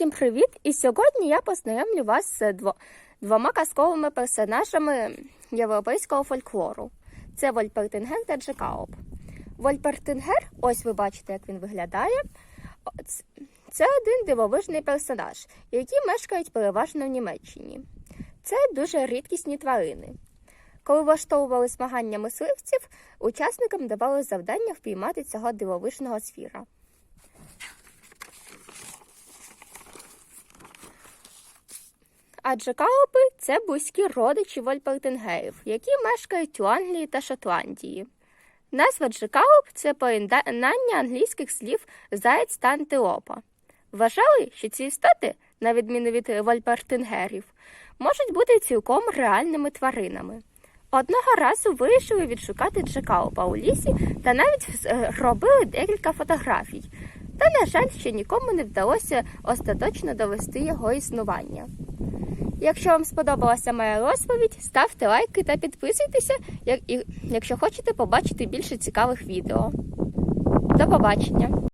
всім привіт! І сьогодні я познайомлю вас з двома казковими персонажами європейського фольклору. Це Вольпертингер та Джекаоп. Вольпертингер, ось ви бачите, як він виглядає. Це один дивовижний персонаж, які мешкають переважно в Німеччині. Це дуже рідкісні тварини. Коли влаштовували змагання мисливців, учасникам давали завдання впіймати цього дивовижного звіра. Адже каупи це близькі родичі вольпертингерів, які мешкають у Англії та Шотландії. Назва джекауп це поєднання англійських слів заєць та антилопа. Вважали, що ці істоти, на відміну від вольпертингерів, можуть бути цілком реальними тваринами. Одного разу вирішили відшукати джекаупа у лісі та навіть е, робили декілька фотографій. Та, на жаль, ще нікому не вдалося остаточно довести його існування. Якщо вам сподобалася моя розповідь, ставте лайки та підписуйтеся, якщо хочете побачити більше цікавих відео. До побачення!